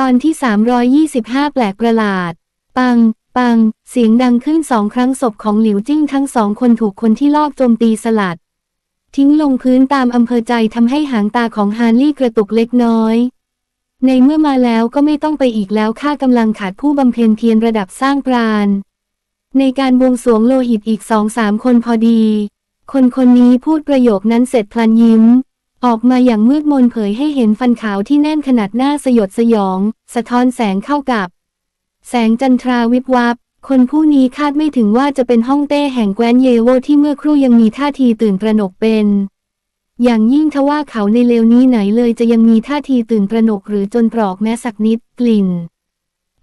ตอนที่ 325 แปลกประหลาด ปัง ปัง เสียงดังขึ้นสองครั้งศพของหลิวจิ้งทั้งสองคนถูกคนที่ลอบโจมตีสลัด ทิ้งลงพื้นตามอำเภอใจทำให้หางตาของฮาร์ลี่กระตุกเล็กน้อย ในเมื่อมาแล้วก็ไม่ต้องไปอีกแล้วข้ากำลังขาดผู้บำเพ็ญเพียรระดับสร้างปราณ ในการบวงสรวงโลหิตอีกสองสามคนพอดี คนคนนี้พูดประโยคนั้นเสร็จพลันยิ้ม ออกมาอย่างมืดมนเผยให้เห็นฟันขาวที่แน่นขนาดหน้าสยดสยอง สะท้อนแสงเข้ากับ แสงจันทราวิบวับ คนผู้นี้คาดไม่ถึงว่าจะเป็นห้องเต้แห่งแคว้นเยโวที่เมื่อครู่ยังมีท่าทีตื่นตระหนกเป็น อย่างยิ่งทว่าเขาในเลวนี้ไหนเลยจะยังมีท่าทีตื่นตระหนกหรือจนตรอกแม้สักนิดกลิ่น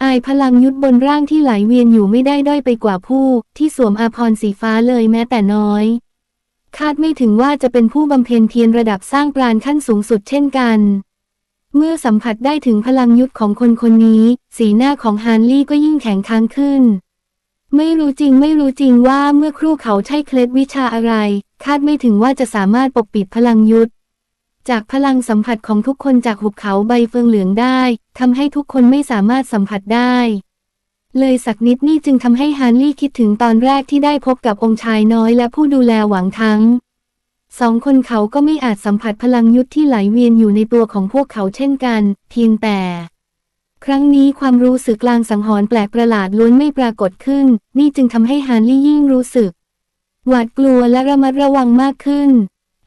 อายพลังยุดบนร่างที่ไหลเวียนอยู่ไม่ได้ด้อยไปกว่าผู้ ที่สวมอาภรณ์สีฟ้าเลยแม้แต่น้อย คาดไม่ถึงว่าจะเป็นผู้บำเพ็ญเพียรระดับสร้างปราณขั้นสูงสุดเช่นกัน เมื่อสัมผัสได้ถึงพลังยุทธของคนคนนี้ สีหน้าของฮานลี่ก็ยิ่งแข็งค้างขึ้น ไม่รู้จริงไม่รู้จริงว่าเมื่อครู่เขาใช้เคล็ดวิชาอะไร คาดไม่ถึงว่าจะสามารถปกปิดพลังยุทธจากพลังสัมผัสของทุกคนจากหุบเขาใบเฟิงเหลืองได้ทำให้ทุกคนไม่สามารถสัมผัสได้ เลยสักนิดนี่จึงทำให้ฮานลี่คิดถึงตอนแรกที่ได้พบกับองค์ชายน้อยและผู้ดูแลหวังทั้ง สองคนเขาก็ไม่อาจสัมผัสพลังยุทธที่ไหลเวียนอยู่ในตัวของพวกเขาเช่นกัน เพียงแต่ ครั้งนี้ความรู้สึกกลางสังหรณ์แปลกประหลาดล้วนไม่ปรากฏขึ้น นี่จึงทำให้ฮานลี่ยิ่งรู้สึก หวาดกลัวและระมัดระวังมากขึ้น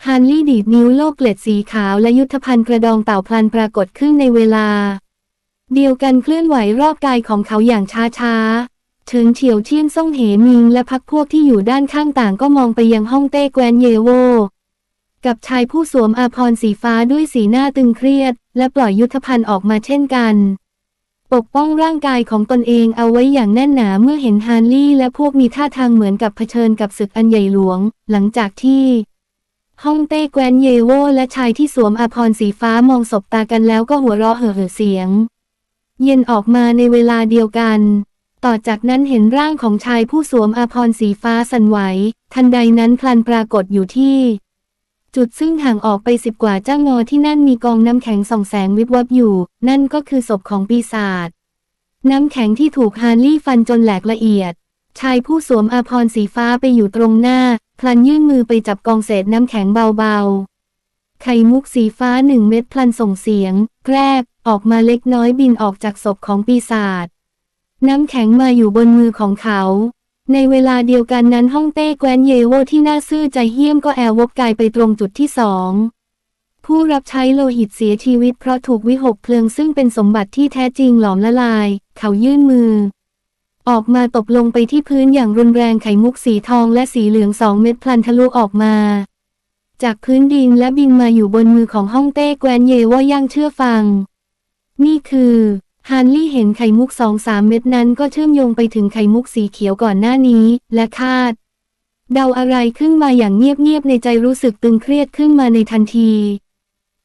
ฮานลี่ดีดนิ้วโลกเกล็ดสีขาวและยุทธภัณฑ์กระดองเต่าพลันปรากฏขึ้นในเวลา เดียวกันเคลื่อนไหวรอบกายของเขาอย่างช้าๆเฉิงเฉียวเชียนซ่งเหมิงและพักพวกที่อยู่ด้านข้างต่างก็มองไปยังห้องเต้แกวนเยโว กับชายผู้สวมอาภรสีฟ้าด้วยสีหน้าตึงเครียด และปล่อยยุทธภัณฑ์ออกมาเช่นกันปกป้องร่างกายของตนเองเอาไว้อย่างแน่นหนาเมื่อเห็นฮานลี่และพวกมีท่าทางเหมือนกับเผชิญกับศึกอันใหญ่หลวง หลังจากที่ฮ่องเต้แกวนเยโวและชายที่สวมอาภรสีฟ้ามองสบตากันแล้วก็หัวเราะเห่อเสียง เย็นออกมาในเวลาเดียวกัน ต่อจากนั้นเห็นร่างของชายผู้สวมอาภรณ์สีฟ้าสั่นไหว ทันใดนั้นพลันปรากฏอยู่ที่ จุดซึ่งห่างออกไปสิบกว่าจ้างอที่นั่นมีกองน้ำแข็งส่องแสงวิบวับอยู่ นั่นก็คือศพของปีศาจน้ำแข็งที่ถูกฮาร์ลี่ฟันจนแหลกละเอียด ชายผู้สวมอาภรณ์สีฟ้าไปอยู่ตรงหน้า พลันยื่นมือไปจับกองเศษน้ำแข็งเบาๆ ไข่มุกสีฟ้าหนึ่งเม็ดพลันส่งเสียง แกรบ ออกมาเล็กน้อยบินออกจากศพของปีศาจน้ำแข็งมาอยู่บนมือของเขา ในเวลาเดียวกันนั้นห้องเต้แกวนเยโวที่น่าซื่อใจเหี้ยมก็แอลวบกายไปตรงจุดที่สอง ผู้รับใช้โลหิตเสียชีวิตเพราะถูกวิหกเพลิงซึ่งเป็นสมบัติที่แท้จริงหลอมละลาย เขายื่นมือ ออกมาตบลงไปที่พื้นอย่างรุนแรงไขมุกสีทองและสีเหลืองสองเม็ดพลันทะลุออกมา จากพื้นดินและบินมาอยู่บนมือของห้องเต้แกวนเยว่าย่างเชื่อฟัง นี่คือฮานลี่เห็นไข่มุกสองสามเม็ดนั้นก็เชื่อมโยงไปถึงไข่มุกสีเขียวก่อนหน้านี้ และคาด เดาอะไรขึ้นมาอย่างเงียบๆในใจรู้สึกตึงเครียดขึ้นมาในทันที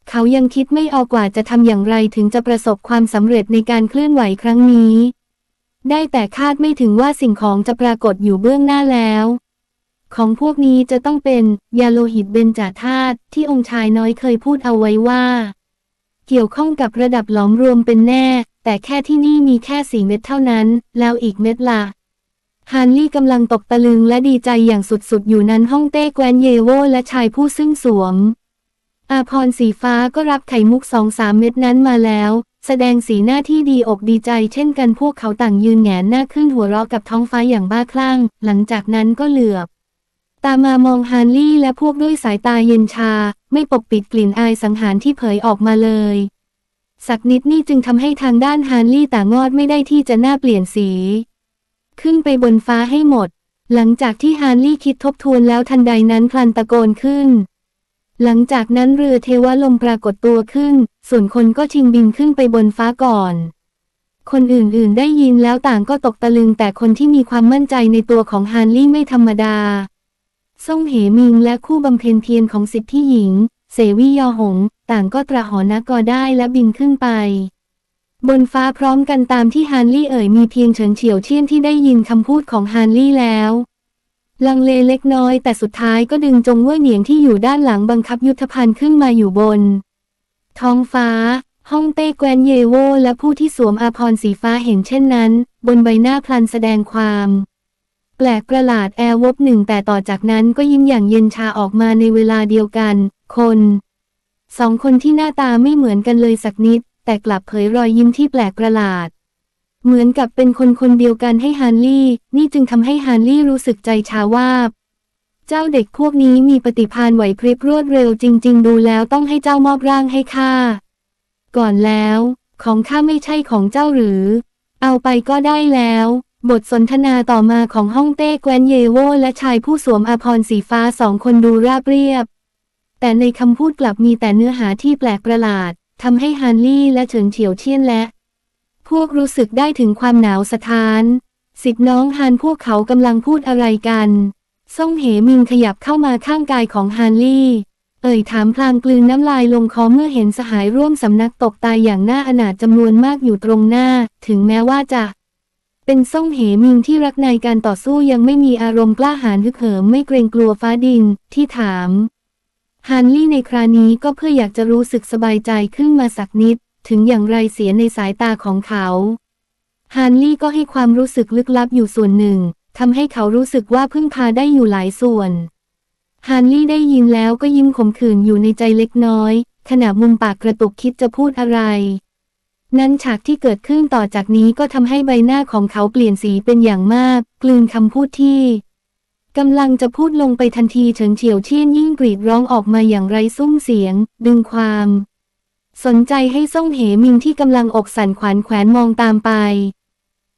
เขายังคิดไม่ออกว่าจะทำอย่างไรถึงจะประสบความสำเร็จในการเคลื่อนไหวครั้งนี้ ได้แต่คาดไม่ถึงว่าสิ่งของจะปรากฏอยู่เบื้องหน้าแล้ว ของพวกนี้จะต้องเป็นยาโลหิตเบญจาธาตุที่องค์ชายน้อยเคยพูดเอาไว้ว่า เกี่ยวข้องกับระดับหลอมรวมเป็นแน่ แต่แค่ที่นี่มีแค่สี่เม็ดเท่านั้น แล้วอีกเม็ดละฮานลี่กำลังตกตะลึงและดีใจอย่างสุดๆ อยู่นั้นห้องเต้แกวนเยโวและชายผู้ซึ่งสวม อาพรสีฟ้าก็รับไข่มุกสองสามเม็ดนั้นมาแล้ว แสดงสีหน้าที่ดีอกดีใจเช่นกันพวกเขาต่างยืนแหงนหน้าขึ้นหัวเราะกับท้องฟ้าอย่างบ้าคลั่ง หลังจากนั้นก็เหลือบ ตามามองฮานลี่และพวกด้วยสายตาเย็นชา ไม่ปกปิดกลิ่นอายสังหารที่เผยออกมาเลย สักนิดนี่จึงทำให้ทางด้านฮานลี่ต่างอดไม่ได้ที่จะหน้าเปลี่ยนสี ขึ้นไปบนฟ้าให้หมด หลังจากที่ฮานลี่คิดทบทวนแล้วทันใดนั้นพลันตะโกนขึ้น หลังจากนั้นเรือเทวลมปรากฏตัวขึ้น ส่วนคนก็ชิงบินขึ้นไปบนฟ้าก่อนคนอื่นๆ ได้ยินแล้วต่างก็ตกตะลึงแต่คนที่มีความมั่นใจในตัวของฮานลี่ไม่ธรรมดา ซ่งเหมิงและคู่บำเพ็ญเพียรของสิทธิหญิง เสวียอหง ต่างก็ตระหอนักกอได้และบินขึ้นไป บนฟ้าพร้อมกันตามที่ฮานลี่เอ่ยมีเพียงเฉินเฉียวเชี่ยนที่ได้ยินคำพูดของฮานลี่แล้ว ลังเลเล็กน้อยแต่สุดท้ายก็ดึงจงเว่ยเหนียงที่อยู่ด้านหลังบังคับยุทธภัณฑ์ขึ้นมาอยู่บน ท้องฟ้าฮ่องเต้แกวนเยโวและผู้ที่สวมอาภรณ์สีฟ้าเห็นเช่นนั้น บนใบหน้าพลันแสดงความ แปลกประหลาดแอร์วบหนึ่งแต่ต่อจากนั้นก็ยิ้มอย่างเย็นชาออกมาในเวลาเดียวกัน คนสองคนที่หน้าตาไม่เหมือนกันเลยสักนิด แต่กลับเผยรอยยิ้มที่แปลกประหลาด เหมือนกับเป็นคนคนเดียวกันให้ฮานลี่ นี่จึงทำให้ฮานลี่รู้สึกใจชาวาบ เจ้าเด็กพวกนี้มีปฏิภาณไหวพริบรวดเร็วจริง ๆ ดูแล้วต้องให้เจ้ามอบร่างให้ข้าก่อนแล้ว ของข้าไม่ใช่ของเจ้าหรือ เอาไปก็ได้แล้ว บทสนทนาต่อมาของฮ่องเต้แกวนเยโวและชายผู้สวมอาภรณ์สีฟ้าสองคนดูราบเรียบ แต่ในคำพูดกลับมีแต่เนื้อหาที่แปลกประหลาดทำให้ฮันลี่และเฉิงเฉียวเชียนและ พวกรู้สึกได้ถึงความหนาวสะท้านสิทธิน้องฮานพวกเขากำลังพูดอะไรกันซ่งเหมิงขยับเข้ามาข้างกายของฮานลี่ เอ่ยถามพลางกลืนน้ำลายลงคอเมื่อเห็นสหายร่วมสำนักตกตายอย่างน่าอนาถจำนวนมากอยู่ตรงหน้า ถึงแม้ว่าจะ เป็นซ่งเหมิงที่รักในการต่อสู้ยังไม่มีอารมณ์กล้าหาญฮึกเหิมไม่เกรงกลัวฟ้าดินที่ถามฮันลี่ในครานี้ก็เพื่ออยากจะรู้สึกสบายใจขึ้นมาสักนิด ถึงอย่างไรเสียในสายตาของเขาฮันลี่ก็ให้ความรู้สึกลึกลับอยู่ส่วนหนึ่งทำให้เขารู้สึกว่าพึ่งพาได้อยู่หลายส่วนฮันลี่ได้ยินแล้วก็ยิ้มขมขื่นอยู่ในใจเล็กน้อย ขณะมุมปากกระตุกคิดจะพูดอะไร นั้นฉากที่เกิดขึ้นต่อจากนี้ก็ทำให้ใบหน้าของเขาเปลี่ยนสีเป็นอย่างมาก กลืนคำพูดที่กำลังจะพูดลงไปทันทีเฉิงเฉียวเชี่ยนยิ่งกรีดร้องออกมาอย่างไร้ซุ้มเสียง ดึงความ สนใจให้ซ่งเหมิงที่กำลังอกสั่นขวัญแขวนมองตามไป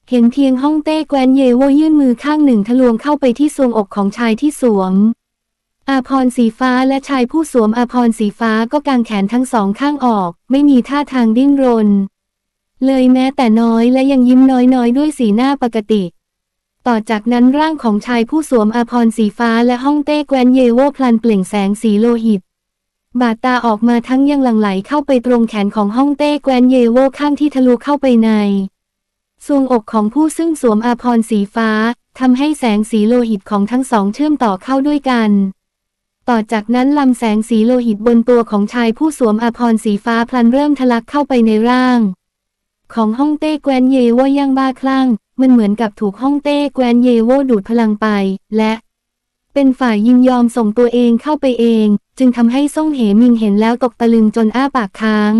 เห็นเพียงห้องเต้แกวนเยโวยื่นมือข้างหนึ่งทะลวงเข้าไปที่ทรวงอกของชายที่สวมอาพรสีฟ้าและชายผู้สวมอาพรสีฟ้าก็กางแขนทั้งสองข้างออก ไม่มีท่าทางดิ้นรน เลยแม้แต่น้อยและยังยิ้มน้อยๆ ด้วยสีหน้าปกติ ต่อจากนั้นร่างของชายผู้สวมอาภรณ์สีฟ้าและห้องเต้แกวนเยโวพลันเปล่งแสงสีโลหิต บาดตาออกมาทั้งยังหลั่งไหลเข้าไปตรงแขนของห้องเต้แกวนเยโวข้างที่ทะลุเข้าไปในทรวงอกของผู้ซึ่งสวมอาภรณ์สีฟ้าทำให้แสงสีโลหิตของทั้งสองเชื่อมต่อเข้าด้วยกัน ต่อจากนั้นลำแสงสีโลหิตบนตัวของชายผู้สวมอาภรณ์สีฟ้าพลันเริ่มทะลักเข้าไปในร่าง ของห้องเต้แกวนเยโวยังบ้าคลั่ง มันเหมือนกับถูกฮ่องเต้แกวนเยโวดูดพลังไป และ เป็นฝ่ายยินยอมส่งตัวเองเข้าไปเอง จึงทำให้ซ่งเหมิงเห็นแล้วตกตะลึงจนอ้าปากค้าง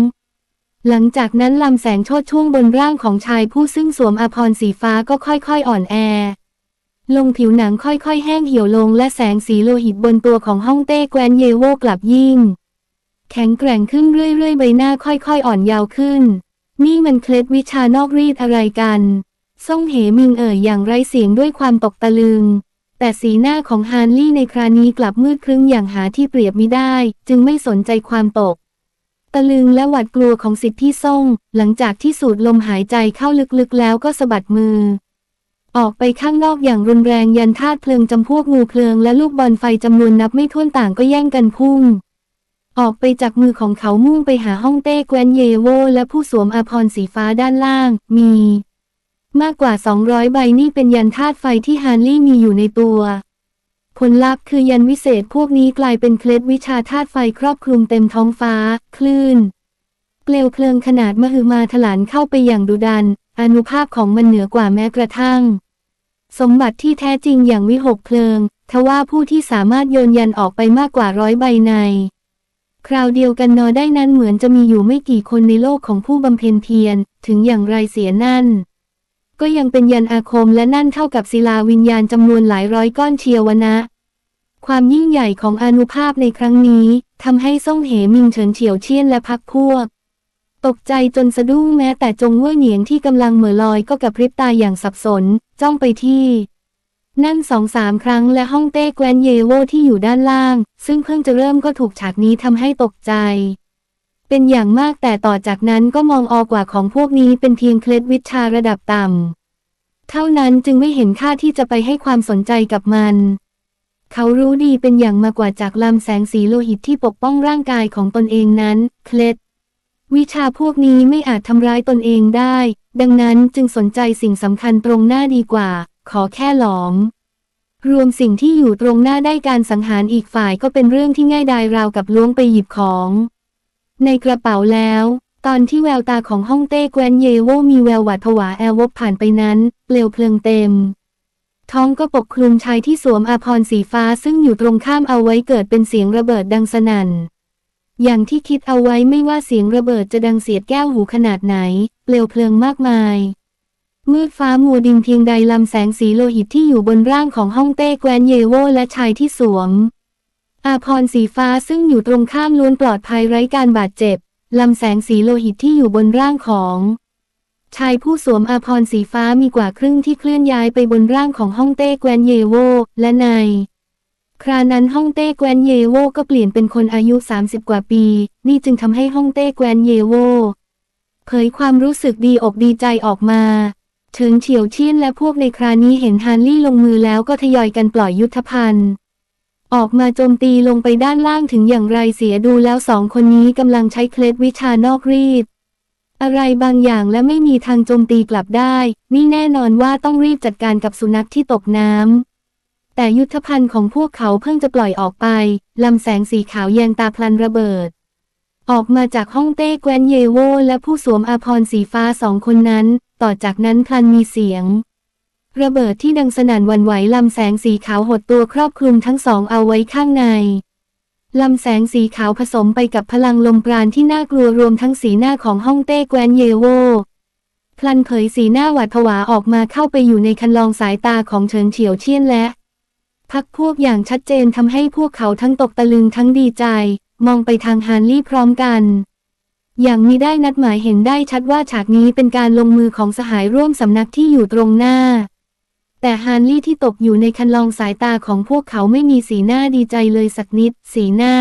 หลังจากนั้นลำแสงโชดช่วงบนร่างของชายผู้ซึ่งสวมอภรณ์สีฟ้าก็ค่อยๆอ่อนแอลงผิวหนังค่อยๆ แห้งเหี่ยวลงและแสงสีโลหิตบนตัวของฮ่องเต้แกวนเยโวกลับยิ่ง แข็งแกร่งขึ้นเรื่อยๆ ใบหน้าค่อยๆ อ่อนยาวขึ้น นี่มันเคล็ดวิชานอกรีดอะไรกันซ่งเหมิงเอ่ยอย่างไร้เสียงด้วยความตกตะลึง แต่สีหน้าของฮานลี่ในครานี้กลับมืดครึ้งอย่างหาที่เปรียบไมิได้ จึงไม่สนใจความตก ตะลึงและหวาดกลัวของสิทธิพี่ซ่ง หลังจากที่สูดลมหายใจเข้าลึกๆแล้วก็สะบัดมือ ออกไปข้างนอกอย่างรุนแรงยันธาตุเพลิงจำพวกงูเพลิงและลูกบอลไฟจำนวนนับไม่ถ้วนต่างก็แย่งกันพุ่ง ออกไปจากมือของเขามุ่งไปหาห้องเต้แกวนเยโว และผู้สวมอาภรณ์สีฟ้าด้านล่าง มี มากกว่า 200 ใบนี่เป็นยันธาตุไฟที่ฮานลี่มีอยู่ในตัว ผลลัพธ์คือยันวิเศษพวกนี้กลายเป็นเคล็ดวิชาธาตุไฟครอบคลุมเต็มท้องฟ้า คลื่น เปลวเพลิงขนาดมหึมาถลานเข้าไปอย่างดุดัน อนุภาพของมันเหนือกว่าแม้กระทั่ง สมบัติที่แท้จริงอย่างวิหกเพลิง ทว่าผู้ที่สามารถโยนยันออกไปมากกว่าร้อยใบใน คราวเดียวกันนอได้นั้นเหมือนจะมีอยู่ไม่กี่คนในโลกของผู้บำเพ็ญเพียร ถึงอย่างไรเสียนั่น ก็ยังเป็นยันอาคมและนั่นเท่ากับศิลาวิญญาณจำนวนหลายร้อยก้อนเชียวนะ ความยิ่งใหญ่ของอนุภาพในครั้งนี้ทำให้ซ่งเหมิงเฉินเฉียวเชียนและพักพวก ตกใจจนสะดุ้งแม้แต่จงเว่อเหนียงที่กำลังเหม่อลอยก็กับพริบตาอย่างสับสน จ้องไปที่ นั่นสองสามครั้งและห้องเต้แกวนเยโวที่อยู่ด้านล่าง ซึ่งเพิ่งจะเริ่มก็ถูกฉากนี้ทำให้ตกใจ เป็นอย่างมากแต่ต่อจากนั้นก็มองออกว่าของพวกนี้เป็นเพียงเคล็ดวิชาระดับต่ำเท่านั้นจึงไม่เห็นค่าที่จะไปให้ความสนใจกับมัน เขารู้ดีเป็นอย่างมากกว่าจากลำแสงสีโลหิตที่ปกป้องร่างกายของตนเองนั้น เคล็ดวิชาพวกนี้ไม่อาจทำร้ายตนเองได้ ดังนั้นจึงสนใจสิ่งสำคัญตรงหน้าดีกว่า ขอแค่หลอม รวมสิ่งที่อยู่ตรงหน้าได้การสังหารอีกฝ่ายก็เป็นเรื่องที่ง่ายดายราวกับล้วงไปหยิบของ ในกระเป๋าแล้ว ตอนที่แววตาของฮ่องเต้แกวนเยโวมีแววหวาดผวาแอลวบผ่านไปนั้น เปลวเพลิงเต็ม ท้องก็ปกคลุมชายที่สวมอาภรณ์สีฟ้าซึ่งอยู่ตรงข้ามเอาไว้เกิดเป็นเสียงระเบิดดังสนั่นอย่างที่คิดเอาไว้ไม่ว่าเสียงระเบิดจะดังเสียดแก้วหูขนาดไหน เปลวเพลิงมากมาย มืดฟ้ามัวดินเพียงใดลำแสงสีโลหิตที่อยู่บนร่างของฮ่องเต้แกวนเยโวและชายที่สวม อาพรสีฟ้าซึ่งอยู่ตรงข้ามล้วนปลอดภัยไร้การบาดเจ็บ ลำแสงสีโลหิตที่อยู่บนร่างของ ชายผู้สวมอาพรสีฟ้ามีกว่าครึ่งที่เคลื่อนย้ายไปบนร่างของฮ่องเต้แกวนเยโวและในครานั้นฮ่องเต้แกวนเยโวก็เปลี่ยนเป็นคนอายุ 30 กว่าปี นี่จึงทำให้ฮ่องเต้แกวนเยโวเผยความรู้สึกดีอกดีใจออกมา เฉิงเฉียวเชี่ยนและพวกในครานี้เห็นฮานลี่ลงมือแล้วก็ทยอยกันปล่อยยุทธภัณฑ์ ออกมาโจมตีลงไปด้านล่างถึงอย่างไรเสียดูแล้วสองคนนี้กำลังใช้เคล็ดวิชานอกรีด อะไรบางอย่างและไม่มีทางโจมตีกลับได้ นี่แน่นอนว่าต้องรีบจัดการกับสุนัขที่ตกน้ำแต่ยุทธภัณฑ์ของพวกเขาเพิ่งจะปล่อยออกไปลำแสงสีขาวแยงตาพลันระเบิดออกมาจากห้องเต้แกวนเยโวและผู้สวมอาภรณ์สีฟ้าสองคนนั้น ต่อจากนั้นพลันมีเสียง ระเบิดที่ดังสนั่นวันไหวลำแสงสีขาวหดตัวครอบคลุมทั้งสองเอาไว้ข้างในลำแสงสีขาวผสมไปกับพลังลมปราณที่น่ากลัวรวมทั้งสีหน้าของฮ่องเต้แกวนเยโวพลันเผยสีหน้าหวาดผวาออกมาเข้าไปอยู่ในคันลองสายตาของเฉิงเฉียวเชี่ยนและ พักพวกอย่างชัดเจนทำให้พวกเขาทั้งตกตะลึงทั้งดีใจ มองไปทางฮานลี่พร้อมกัน อย่างมีได้นัดหมายเห็นได้ชัดว่าฉากนี้เป็นการลงมือของสหายร่วมสำนักที่อยู่ตรงหน้า แต่ฮานลี่ที่ตกอยู่ในคันลองสายตาของพวกเขาไม่มีสีหน้าดีใจเลยสักนิด สีหน้า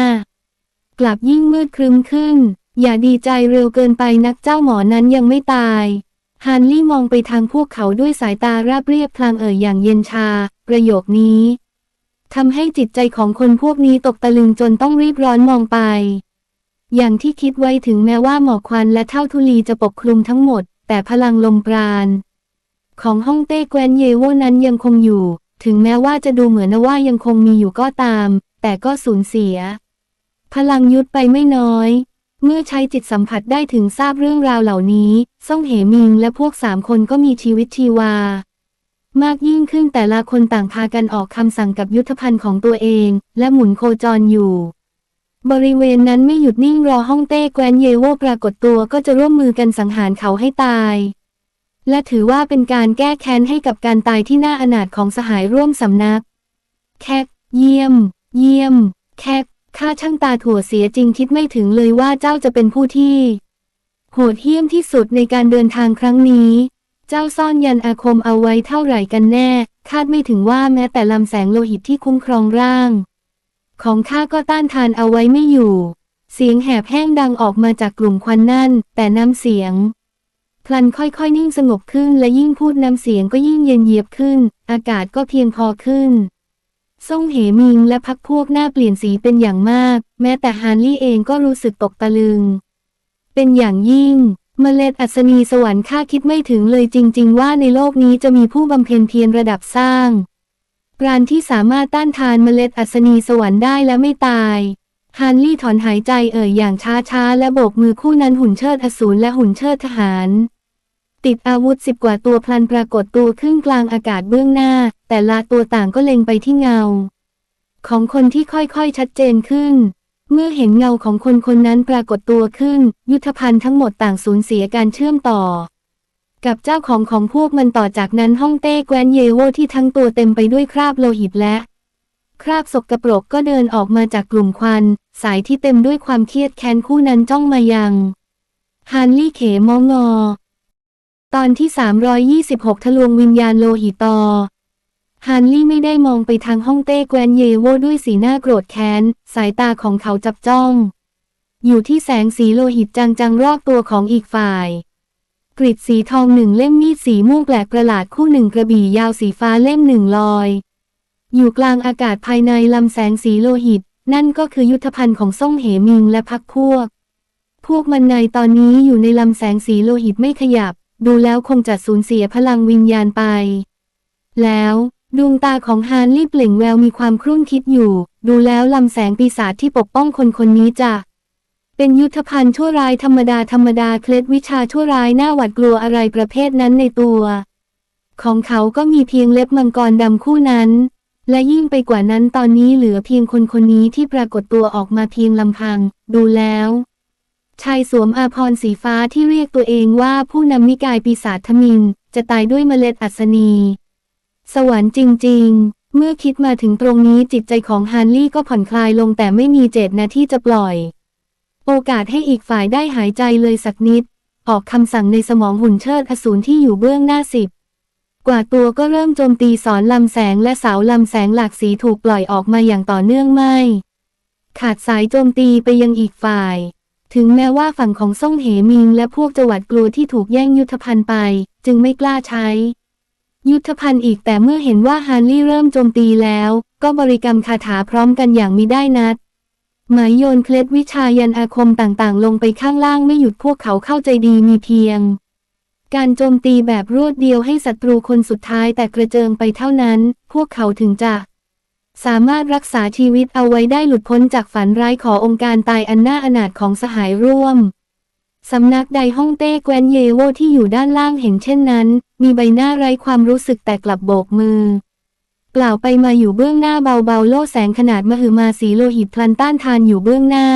กลับยิ่งมืดครึ้มขึ้น อย่าดีใจเร็วเกินไปนักเจ้าหมอนั้นยังไม่ตายฮานลี่มองไปทางพวกเขาด้วยสายตาราบเรียบพลางเอ่ยอย่างเย็นชา ประโยคนี้ทำให้จิตใจของคนพวกนี้ตกตะลึงจนต้องรีบร้อนมองไป อย่างที่คิดไว้ถึงแม้ว่าหมอกควันและเท่าทุลีจะปกคลุมทั้งหมด แต่พลังลมปราณ ของฮ่องเต้แกวนเยโวนั้นยังคงอยู่ ถึงแม้ว่าจะดูเหมือนว่ายังคงมีอยู่ก็ตาม แต่ก็สูญเสีย พลังยุดไปไม่น้อย เมื่อใช้จิตสัมผัสได้ถึงทราบเรื่องราวเหล่านี้ซ่งเหมิงและพวกสามคนก็มีชีวิตชีวา มากยิ่งขึ้นแต่ละคนต่างพากันออกคำสั่งกับยุทธภัณฑ์ของตัวเอง และหมุนโคจรอยู่ บริเวณนั้นไม่หยุดนิ่งรอฮ่องเต้แกวนเยโวปรากฏตัวก็จะร่วมมือกันสังหารเขาให้ตาย และถือว่าเป็นการแก้แค้นให้กับการตายที่น่าอนาถของสหายร่วมสำนัก แคกเยี่ยม เยี่ยม แคกข้าช่างตาถั่วเสียจริงคิดไม่ถึงเลยว่าเจ้าจะเป็นผู้ที่ โหดเหี้ยมที่สุดในการเดินทางครั้งนี้ เจ้าซ่อนยันอาคมเอาไว้เท่าไหร่กันแน่ คาดไม่ถึงว่าแม้แต่ลำแสงโลหิตที่คุ้มครองร่าง ของข้าก็ต้านทานเอาไว้ไม่อยู่ เสียงแหบแห้งดังออกมาจากกลุ่มควันนั่น แต่น้ำเสียง พลันค่อยๆนิ่งสงบขึ้นและยิ่งพูดน้ำเสียงก็ยิ่งเย็นเยียบขึ้น อากาศก็เพียงพอขึ้นซ่งเหมิงและพักพวกหน้าเปลี่ยนสีเป็นอย่างมาก แม้แต่ฮานลี่เองก็รู้สึกตกตะลึง เป็นอย่างยิ่งเมล็ดอัศนีสวรรค์ข้าคิดไม่ถึงเลยจริง ๆ ว่าในโลกนี้จะมีผู้บำเพ็ญเพียรระดับสร้าง ปราณที่สามารถต้านทานเมล็ดอัศนีสวรรค์ได้และไม่ตายฮานลี่ถอนหายใจเอ่ยอย่างช้าๆ และโบกมือคู่นั้นหุ่นเชิดอสูรและหุ่นเชิดทหาร ติดอาวุธสิบกว่าตัวพลันปรากฏตัวขึ้นกลางอากาศเบื้องหน้า แต่ละตัวต่างก็เล็งไปที่เงา ของคนที่ค่อยๆชัดเจนขึ้น เมื่อเห็นเงาของคนคนนั้นปรากฏตัวขึ้น ยุทธภัณฑ์ทั้งหมดต่างสูญเสียการเชื่อมต่อ กับเจ้าของของพวกมันต่อจากนั้นห้องเต้แกวนเยโวที่ทั้งตัวเต็มไปด้วยคราบโลหิตและ คราบสกรปรกก็เดินออกมาจากกลุ่มควัน สายที่เต็มด้วยความเครียดแค้นคู่นั้นจ้องมายังฮานลี่เขมองงอตอนที่ 326 ทะลวงวิญญาณโลหิตตอฮานลี่ไม่ได้มองไปทางห้องเต้แกวนเยโวด้วยสีหน้าโกรธแค้น สายตาของเขาจับจ้อง อยู่ที่แสงสีโลหิตจางๆรอบตัวของอีกฝ่าย กริดสีทองหนึ่งเล่มมีดสีม่วงแปลกประหลาดคู่หนึ่งกระบี่ยาวสีฟ้าเล่มหนึ่งลอย อยู่กลางอากาศภายในลำแสงสีโลหิต นั่นก็คือยุทธภัณฑ์ของซ่งเหมิงและพักพวก พวกมันในตอนนี้อยู่ในลำแสงสีโลหิตไม่ขยับ ดูแล้วคงจะสูญเสียพลังวิญญาณไป แล้วดวงตาของฮานลี่เปล่งแววมีความครุ่นคิดอยู่ ดูแล้วลำแสงปีศาจที่ปกป้องคนคนนี้จะ เป็นยุทธภัณฑ์ชั่วร้ายธรรมดาธรรมดาเคล็ดวิชาชั่วร้ายหน้าหวัดกลัวอะไรประเภทนั้นในตัว ของเขาก็มีเพียงเล็บมังกรดำคู่นั้น และยิ่งไปกว่านั้นตอนนี้เหลือเพียงคนคนนี้ที่ปรากฏตัวออกมาเพียงลำพัง ดูแล้วชายสวมอาภรณ์สีฟ้าที่เรียกตัวเองว่าผู้นำนิกายปีศาจทมิน จะตายด้วยเมล็ดอัศนี สวรรค์จริง ๆ เมื่อคิดมาถึงตรงนี้จิตใจของฮานลี่ก็ผ่อนคลายลงแต่ไม่มีเจตนาที่จะปล่อย โอกาสให้อีกฝ่ายได้หายใจเลยสักนิด ออกคำสั่งในสมองหุ่นเชิดอสูรที่อยู่เบื้องหน้าสิบ กว่าตัวก็เริ่มโจมตีสอนลำแสงและเสาลำแสงหลากสีถูกปล่อยออกมาอย่างต่อเนื่องไม่ ขาดสายโจมตีไปยังอีกฝ่าย ถึงแม้ว่าฝั่งของซ่งเหมิงและพวกจวัดกลัวที่ถูกแย่งยุทธภัณฑ์ไป จึงไม่กล้าใช้ ยุทธภัณฑ์อีกแต่เมื่อเห็นว่าฮานลี่เริ่มโจมตีแล้ว ก็บริกรรมคาถาพร้อมกันอย่างมิได้นัด หมายโยนเคล็ดวิชายันอาคมต่างๆ ลงไปข้างล่างไม่หยุดพวกเขาเข้าใจดีมีเพียง การโจมตีแบบรวดเดียวให้ศัตรูคนสุดท้ายแต่กระเจิงไปเท่านั้น พวกเขาถึงจะ สามารถรักษาชีวิตเอาไว้ได้หลุดพ้นจากฝันร้ายขอองค์การตายอันน่าอนาถของสหายร่วม สำนักใดฮ่องเต้แกวนเยโวที่อยู่ด้านล่างเห็นเช่นนั้น มีใบหน้าไร้ความรู้สึกแต่กลับโบกมือ เปล่าไปมาอยู่เบื้องหน้าเบาๆ โล่แสงขนาดมหึมาสีโลหิตพลันต้านทานอยู่เบื้องหน้า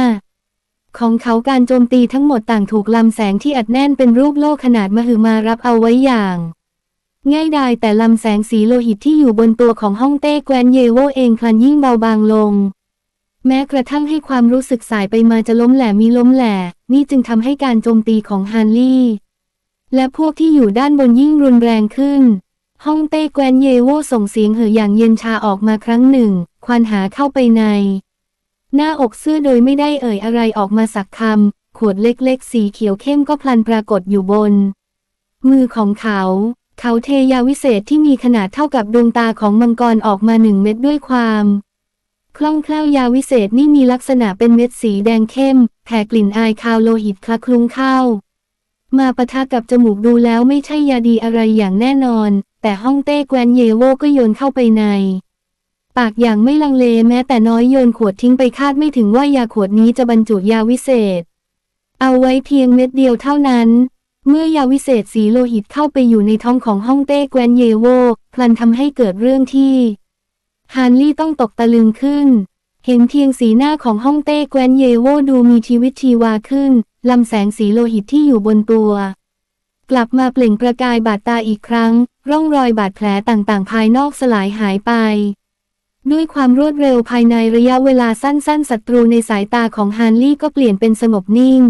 ของเขาการโจมตีทั้งหมดต่างถูกลำแสงที่อัดแน่นเป็นรูปโล่ขนาดมหึมารับเอาไว้อย่าง ง่ายดายแต่ลำแสงสีโลหิตที่อยู่บนตัวของฮ่องเต้แกวนเยโวเองพลันยิ่งเบาบางลง แม้กระทั่งให้ความรู้สึกสายไปมาจะล้มแหลมีล้มแหลนี่จึงทำให้การโจมตีของฮานลี่และพวกที่อยู่ด้านบนยิ่งรุนแรงขึ้น ฮ่องเต้แกวนเยโวส่งเสียงเห่ออย่างเย็นชาออกมาครั้งหนึ่ง ควานหาเข้าไปใน หน้าอกเสื้อโดยไม่ได้เอ่ยอะไรออกมาสักคำ ขวดเล็กๆ สีเขียวเข้มก็พลันปรากฏอยู่บน มือของเขา เขาเทยาวิเศษที่มีขนาดเท่ากับดวงตาของมังกรออกมาหนึ่งเม็ดด้วยความคล่องแคล่วยาวิเศษนี่มีลักษณะเป็นเม็ดสีแดงเข้ม แผ่กลิ่นอายคาวโลหิตคละคลุ้งเข้า มาปะทะกับจมูกดูแล้วไม่ใช่ยาดีอะไรอย่างแน่นอน แต่ฮ่องเต้แกวนเยโวก็โยนเข้าไปใน ปากอย่างไม่ลังเลแม้แต่น้อยโยนขวดทิ้งไปคาดไม่ถึงว่ายาขวดนี้จะบรรจุยาวิเศษ เอาไว้เพียงเม็ดเดียวเท่านั้น เมื่อยาวิเศษสีโลหิตเข้าไปอยู่ในท้องของฮ่องเต้แกวนเยโวพลันทำให้เกิดเรื่องที่ฮานลี่ต้องตกตะลึงขึ้น เห็นเพียงสีหน้าของฮ่องเต้แกวนเยโวดูมีชีวิตชีวาขึ้น ลำแสงสีโลหิตที่อยู่บนตัว กลับมาเปล่งประกายบาดตาอีกครั้ง ร่องรอยบาดแผลต่างๆ ภายนอกสลายหายไป ด้วยความรวดเร็วภายในระยะเวลาสั้นๆศัตรูในสายตาของฮานลี่ก็เปลี่ยนเป็นสงบนิ่ง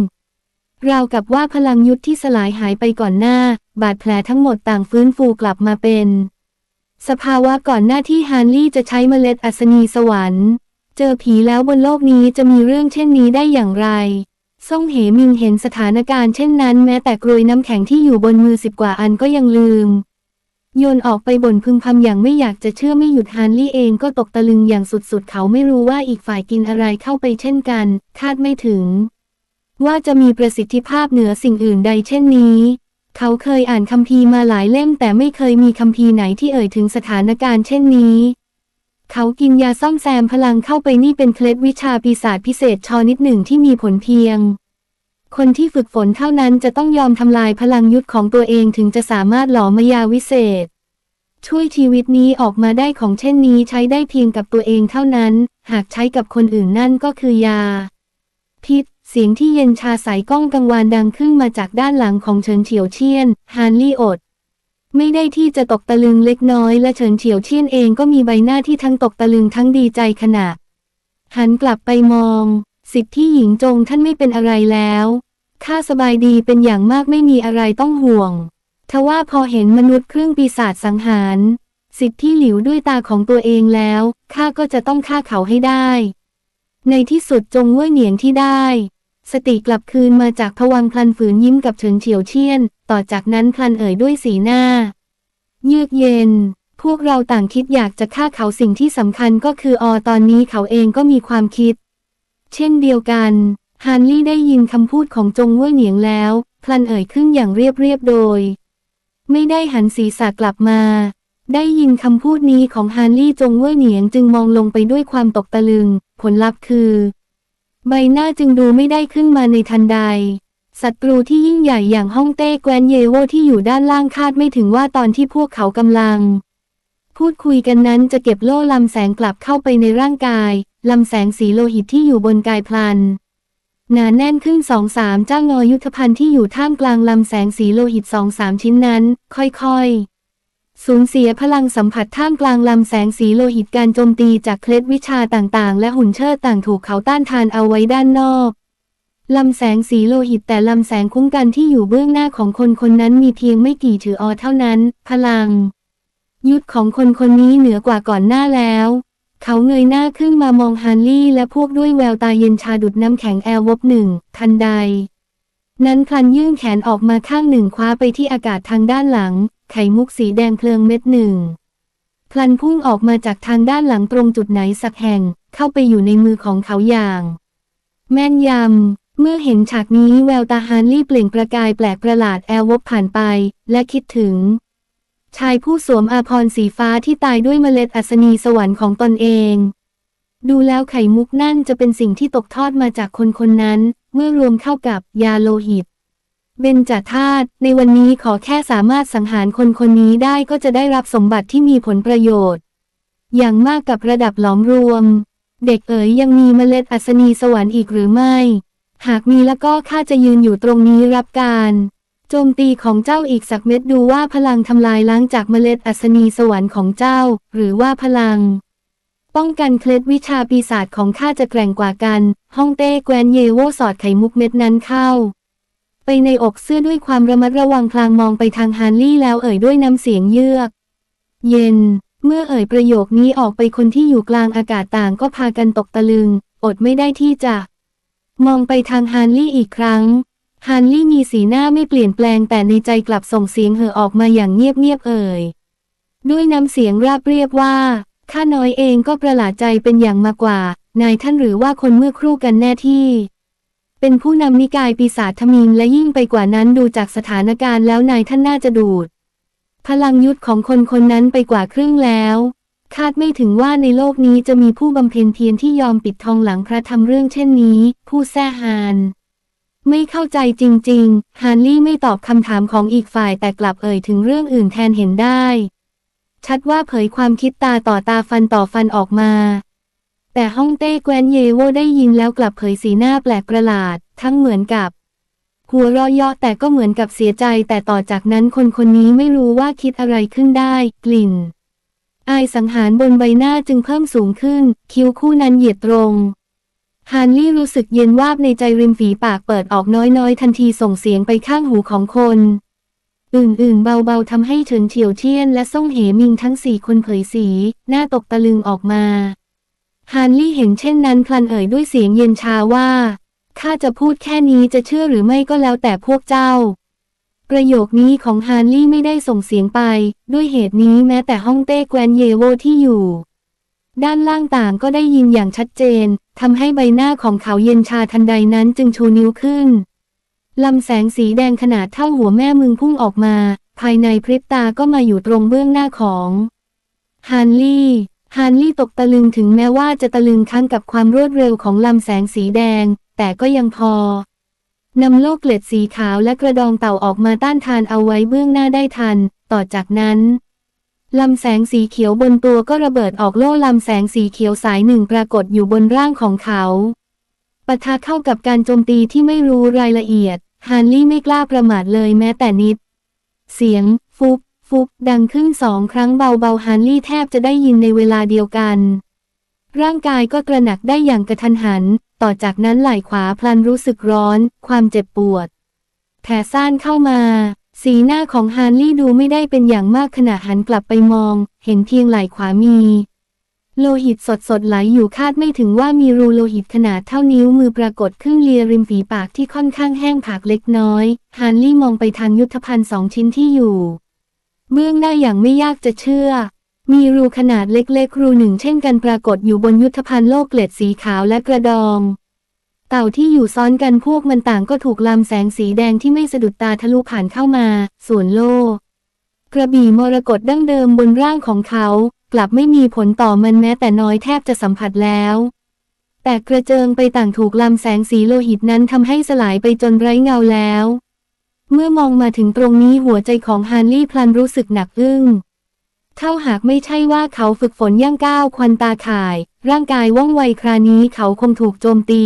ราวกับว่าพลังยุทธที่สลายหายไปก่อนหน้า บาดแผลทั้งหมดต่างฟื้นฟูกลับมาเป็น สภาวะก่อนหน้าที่ฮานลี่จะใช้เมล็ดอัศนีสวรรค์ เจอผีแล้วบนโลกนี้จะมีเรื่องเช่นนี้ได้อย่างไร ซ่งเหมิงเห็นสถานการณ์เช่นนั้นแม้แต่กรวยน้ำแข็งที่อยู่บนมือสิบกว่าอันก็ยังลืม โยนออกไปบ่นพึมพำอย่างไม่อยากจะเชื่อไม่หยุดฮานลี่เองก็ตกตะลึงอย่างสุดๆ เขาไม่รู้ว่าอีกฝ่ายกินอะไรเข้าไปเช่นกัน คาดไม่ถึง ว่าจะมีประสิทธิภาพเหนือสิ่งอื่นใดเช่นนี้เขาเคยอ่านคัมภีร์มาหลายเล่มแต่ไม่เคยมีคัมภีร์ไหนที่เอ่ยถึงสถานการณ์เช่นนี้ เขากินยาซ่อมแซมพลังเข้าไปนี่เป็นเคล็ดวิชาปีศาจพิเศษชอนิดหนึ่งที่มีผลเพียง คนที่ฝึกฝนเท่านั้นจะต้องยอมทำลายพลังยุทธของตัวเองถึงจะสามารถหลอมายาวิเศษ ช่วยชีวิตนี้ออกมาได้ของเช่นนี้ใช้ได้เพียงกับตัวเองเท่านั้น หากใช้กับคนอื่นนั่นก็คือยา พิษเสียงที่เย็นชาใสก้องกังวานดังขึ้นมาจากด้านหลังของเฉินเฉียวเชียนฮานลี่อด ไม่ได้ที่จะตกตะลึงเล็กน้อยและเฉินเฉียวเชียนเองก็มีใบหน้าที่ทั้งตกตะลึงทั้งดีใจขณะ หันกลับไปมอง สิทธิที่หญิงจงท่านไม่เป็นอะไรแล้วข้าสบายดีเป็นอย่างมากไม่มีอะไรต้องห่วงทว่าพอเห็นมนุษย์เครื่องปีศาจสังหาร สิทธิที่หลิวด้วยตาของตัวเองแล้วข้าก็จะต้องฆ่าเขาให้ได้ ในที่สุดจงเว่ยเหนียงที่ได้ สติกลับคืนมาจากผวังค์พลันฝืนยิ้มกับเฉินเฉียวเชียน ต่อจากนั้นพลันเอ่ยด้วยสีหน้า เยือกเย็น พวกเราต่างคิดอยากจะฆ่าเขาสิ่งที่สำคัญก็คืออตอนนี้เขาเองก็มีความคิด เช่นเดียวกัน ฮานลี่ได้ยินคำพูดของจงเว่ยเหนียงแล้วพลันเอ่ยขึ้นอย่างเรียบเรียบโดย ไม่ได้หันศีรษะกลับมา ได้ยินคำพูดนี้ของฮานลี่จงเว่ยเหนียงจึงมองลงไปด้วยความตกตะลึง ผลลัพธ์คือ ใบหน้าจึงดูไม่ได้ขึ้นมาในทันใด ศัตรูที่ยิ่งใหญ่อย่างฮ่องเต้แกวนเยโวที่อยู่ด้านล่างคาดไม่ถึงว่าตอนที่พวกเขากำลัง พูดคุยกันนั้นจะเก็บโล่ลำแสงกลับเข้าไปในร่างกาย ลำแสงสีโลหิตที่อยู่บนกายพลันหนาแน่นขึ้นสองสามจ้างอยุทธภัณฑ์ที่อยู่ท่ามกลางลำแสงสีโลหิตสองสามชิ้นนั้น ค่อยๆ สูญเสียพลังสัมผัสท่ามกลางลำแสงสีโลหิตการโจมตีจากเคล็ดวิชาต่างๆ และหุ่นเชิดต่างถูกเขาต้านทานเอาไว้ด้านนอก ลำแสงสีโลหิตแต่ลำแสงคุ้มกันที่อยู่เบื้องหน้าของคนคนนั้นมีเพียงไม่กี่ถือออเท่านั้น พลัง ยุทธของคนคนนี้เหนือกว่าก่อนหน้าแล้ว เขาเงยหน้าขึ้นมามองฮันลี่และพวกด้วยแววตาเย็นชาดุดน้ำแข็งแอลวบหนึ่งทันใด นั้นพลันยื่นแขนออกมาข้างหนึ่งคว้าไปที่อากาศทางด้านหลัง ไข่มุกสีแดงเพลิงเม็ดหนึ่งพลันพุ่งออกมาจากทางด้านหลังตรงจุดไหนสักแห่ง เข้าไปอยู่ในมือของเขาอย่าง แม่นยำ เมื่อเห็นฉากนี้แววตาฮานลี่เปล่งประกายแปลกประหลาดแอลวบผ่านไป และคิดถึง ชายผู้สวมอาภรณ์สีฟ้าที่ตายด้วยเมล็ดอัศนีสวรรค์ของตนเอง ดูแล้วไข่มุกนั่นจะเป็นสิ่งที่ตกทอดมาจากคนคนนั้น เมื่อรวมเข้ากับยาโลหิต เบญจธาตุในวันนี้ขอแค่สามารถสังหารคนคนนี้ได้ก็จะได้รับสมบัติที่มีผลประโยชน์ อย่างมากกับระดับหลอมรวม เด็กเอ๋ยยังมีเมล็ดอัศนีสวรรค์อีกหรือไม่ หากมีแล้วก็ข้าจะยืนอยู่ตรงนี้รับการโจมตีของเจ้าอีกสักเม็ดดูว่าพลังทำลายล้างจากเมล็ดอัศนีสวรรค์ของเจ้า หรือว่าพลัง ป้องกันเคล็ดวิชาปีศาจของข้าจะแกร่งกว่ากัน ฮ่องเต้แกวนเยโวสอดไขมุกเม็ดนั้นเข้า ไปในอกเสื้อด้วยความระมัดระวังพลางมองไปทางฮานลี่แล้วเอ่ยด้วยน้ำเสียงเยือก เย็น เมื่อเอ่ยประโยคนี้ออกไปคนที่อยู่กลางอากาศต่างก็พากันตกตะลึง อดไม่ได้ที่จะ มองไปทางฮานลี่อีกครั้ง ฮานลี่มีสีหน้าไม่เปลี่ยนแปลงแต่ในใจกลับส่งเสียงเห่อออกมาอย่างเงียบๆเอ่ย ด้วยน้ำเสียงราบเรียบว่า ข้าน้อยเองก็ประหลาดใจเป็นอย่างมากกว่า นายท่านหรือว่าคนเมื่อครู่กันแน่ที่ เป็นผู้นำนิกายปีศาจทมินและยิ่งไปกว่านั้นดูจากสถานการณ์แล้วนายท่านน่าจะดูด พลังยุทธของคนคนนั้นไปกว่าครึ่งแล้ว คาดไม่ถึงว่าในโลกนี้จะมีผู้บำเพ็ญเพียรที่ยอมปิดทองหลังพระทำเรื่องเช่นนี้ ผู้แซ่ฮานไม่เข้าใจจริง ๆ ฮานลี่ไม่ตอบคำถามของอีกฝ่ายแต่กลับเอ่ยถึงเรื่องอื่นแทนเห็นได้ ชัดว่าเผยความคิดตาต่อตาฟันต่อฟันออกมา แต่ฮ่องเต้แกวนเยโวได้ยินแล้วกลับเผยสีหน้าแปลกประหลาด ทั้งเหมือนกับ หัวเราะเยาะแต่ก็เหมือนกับเสียใจแต่ต่อจากนั้นคนคนนี้ไม่รู้ว่าคิดอะไรขึ้นได้ กลิ่น อายสังหารบนใบหน้าจึงเพิ่มสูงขึ้น คิ้วคู่นั้นเหยียดตรงฮานลี่รู้สึกเย็นวาบในใจริมฝีปากเปิดออกน้อยๆ ทันทีส่งเสียงไปข้างหูของคน อื่นๆ เบาๆทำให้เฉินเฉียวเทียนและซ่งเหมิงทั้งสี่คนเผยสี หน้าตกตะลึงออกมาฮานลี่เห็นเช่นนั้นพลันเอ่ยด้วยเสียงเย็นชาว่าข้าจะพูดแค่นี้จะเชื่อหรือไม่ก็แล้วแต่พวกเจ้า ประโยคนี้ของฮานลี่ไม่ได้ส่งเสียงไป ด้วยเหตุนี้แม้แต่ฮ่องเต้แกวนเยโวที่อยู่ ด้านล่างต่างก็ได้ยินอย่างชัดเจนทำให้ใบหน้าของเขาเย็นชาทันใดนั้นจึงชูนิ้วขึ้น ลำแสงสีแดงขนาดเท่าหัวแม่มึงพุ่งออกมา ภายในพริบตาก็มาอยู่ตรงเบื้องหน้าของฮานลี่ฮานลี่ตกตะลึงถึงแม้ว่าจะตะลึงครั้งกับความรวดเร็วของลำแสงสีแดง แต่ก็ยังพอนำโลกเกล็ดสีขาวและกระดองเต่าออกมาต้านทานเอาไว้เบื้องหน้าได้ทัน ต่อจากนั้นลำแสงสีเขียวบนตัวก็ระเบิดออกโล่ลำแสงสีเขียวสายหนึ่งปรากฏอยู่บนร่างของเขา ปะทะเข้ากับการโจมตีที่ไม่รู้รายละเอียด ฮานลี่ไม่กล้าประมาทเลยแม้แต่นิด เสียง ฟุบฟุบดังขึ้นสองครั้งเบาๆ ฮานลี่แทบจะได้ยินในเวลาเดียวกัน ร่างกายก็ตระหนักได้อย่างกระทันหัน ต่อจากนั้นไหล่ขวาพลันรู้สึกร้อน ความเจ็บปวด แผ่ซ่านเข้ามา สีหน้าของฮานลี่ดูไม่ได้เป็นอย่างมากขณะหันกลับไปมอง เห็นเพียงไหล่ขวามี โลหิตสดๆไหลอยู่คาดไม่ถึงว่ามีรูโลหิตขนาดเท่านิ้วมือปรากฏขึ้นเลียริมฝีปากที่ค่อนข้างแห้งผากเล็กน้อย ฮานลี่มองไปทางยุทธภัณฑ์สองชิ้นที่อยู่ เบื้องหน้าอย่างไม่ยากจะเชื่อ มีรูขนาดเล็กๆ รูหนึ่งเช่นกันปรากฏอยู่บนยุทธภัณฑ์โลกเกล็ดสีขาวและกระดอง เต่าที่อยู่ซ้อนกันพวกมันต่างก็ถูกลำแสงสีแดงที่ไม่สะดุดตาทะลุผ่านเข้ามา ส่วนโลก กระบี่มรกตดั้งเดิมบนร่างของเขา กลับไม่มีผลต่อมันแม้แต่น้อยแทบจะสัมผัสแล้ว แต่กระเจิงไปต่างถูกลำแสงสีโลหิตนั้นทำให้สลายไปจนไร้เงาแล้ว เมื่อมองมาถึงตรงนี้หัวใจของฮานลี่พลันรู้สึกหนักอึ้งเท่าหากไม่ใช่ว่าเขาฝึกฝนย่างก้าวควันตาข่าย ร่างกายว่องไวครานี้เขาคงถูกโจมตี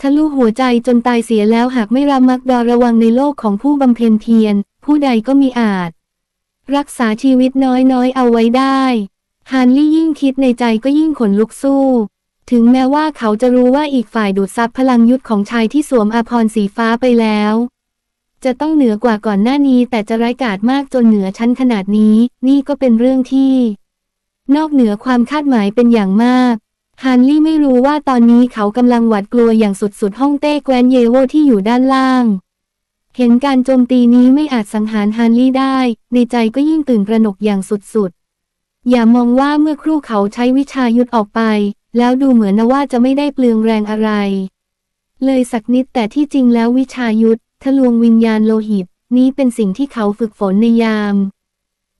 ทะลุหัวใจจนตายเสียแล้วหากไม่ระมัดระวังในโลกของผู้บำเพ็ญเพียรผู้ใดก็มีอาจ รักษาชีวิตน้อยๆ เอาไว้ได้ฮานลี่ยิ่งคิดในใจก็ยิ่งขนลุกสู้ ถึงแม้ว่าเขาจะรู้ว่าอีกฝ่ายดูดซับพลังยุทธของชายที่สวมอาภรณ์สีฟ้าไปแล้ว จะต้องเหนือกว่าก่อนหน้านี้ แต่จะร้ายกาจมากจนเหนือชั้นขนาดนี้ นี่ก็เป็นเรื่องที่ นอกเหนือความคาดหมายเป็นอย่างมากฮานลี่ไม่รู้ว่าตอนนี้เขากำลังหวาดกลัวอย่างสุดๆห้องเต้แกวนเยโวที่อยู่ด้านล่าง เห็นการโจมตีนี้ไม่อาจสังหารฮานลี่ได้ ในใจก็ยิ่งตื่นตระหนกอย่างสุดๆ อย่ามองว่าเมื่อครู่เขาใช้วิชายุทธออกไป แล้วดูเหมือนนะว่าจะไม่ได้เปลืองแรงอะไร เลยสักนิดแต่ที่จริงแล้ววิชายุทธทะลวงวิญญาณโลหิต นี้เป็นสิ่งที่เขาฝึกฝนในยาม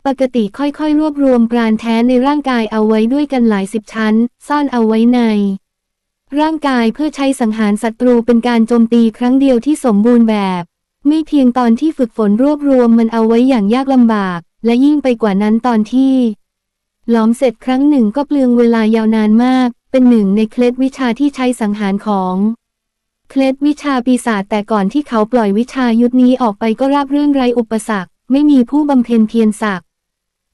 ปกติค่อยๆ รวบรวมปราณแท้ในร่างกายเอาไว้ด้วยกันหลายสิบชั้น ซ่อนเอาไว้ในร่างกายเพื่อใช้สังหารศัตรูเป็นการโจมตีครั้งเดียวที่สมบูรณ์แบบ ไม่เพียงตอนที่ฝึกฝนรวบรวมมันเอาไว้อย่างยากลำบาก และยิ่งไปกว่านั้นตอนที่หลอมเสร็จครั้งหนึ่งก็เปลืองเวลายาวนานมาก เป็นหนึ่งในเคล็ดวิชาที่ใช้สังหารของเคล็ดวิชาปีศาจแต่ก่อนที่เขาปล่อยวิชายุทธนี้ออกไปก็ราบเรื่นไรอุปสรรค ไม่มีผู้บำเพ็ญเพียรศักดิ์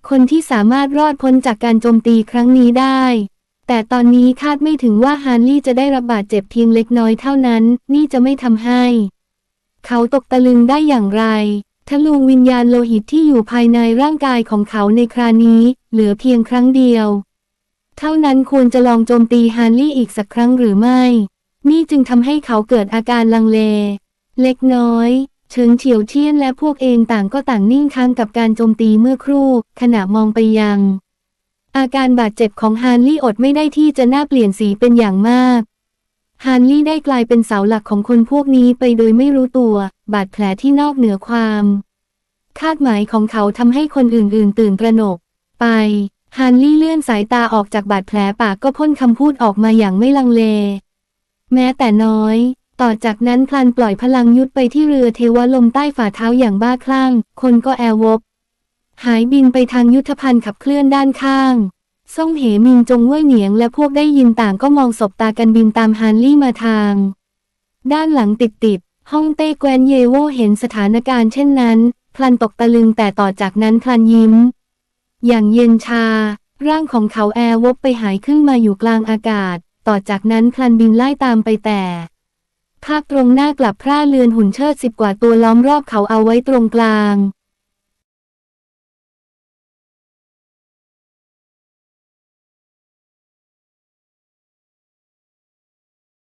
คนที่สามารถรอดพ้นจากการโจมตีครั้งนี้ได้ แต่ตอนนี้คาดไม่ถึงว่าฮานลี่จะได้รับบาดเจ็บเพียงเล็กน้อยเท่านั้น นี่จะไม่ทำให้ เขาตกตะลึงได้อย่างไร ทะลวงวิญญาณโลหิตที่อยู่ภายในร่างกายของเขาในครานี้ เหลือเพียงครั้งเดียว เท่านั้นควรจะลองโจมตีฮานลี่อีกสักครั้งหรือไม่ นี่จึงทำให้เขาเกิดอาการลังเล เล็กน้อยเฉิงเฉียวเทียนและพวกเองต่างก็ต่างนิ่งค้างกับการโจมตีเมื่อครู่ ขณะมองไปยัง อาการบาดเจ็บของฮานลี่อดไม่ได้ที่จะน่าเปลี่ยนสีเป็นอย่างมาก ฮานลี่ได้กลายเป็นเสาหลักของคนพวกนี้ไปโดยไม่รู้ตัว บาดแผลที่นอกเหนือความ คาดหมายของเขาทำให้คนอื่นๆ ตื่นตระหนก ไป ฮานลี่เลื่อนสายตาออกจากบาดแผลปากก็พ่นคำพูดออกมาอย่างไม่ลังเล แม้แต่น้อย ต่อจากนั้นพลันปล่อยพลังยุดไปที่เรือเทวลมใต้ฝ่าเท้าอย่างบ้าคลั่ง คนก็แอวบหายบินไปทางยุทธภัณฑ์ขับเคลื่อนด้านข้าง ซ่งเหมิงจงเว่ยเหนียงและพวกได้ยินต่างก็มองสบตากันบินตามฮานลี่มาทาง ด้านหลังติดติดฮ่องเต้แกวนเยโวเห็นสถานการณ์เช่นนั้น พลันตกตะลึงแต่ต่อจากนั้นพลันยิ้ม อย่างเย็นชา ร่างของเขาแอร์วบไปหายขึ้นมาอยู่กลางอากาศ ต่อจากนั้นพลันบินไล่ตามไปแต่ภาพตรงหน้ากลับพร่าเลือนหุ่นเชิดสิบกว่าตัวล้อมรอบเขาเอาไว้ตรงกลาง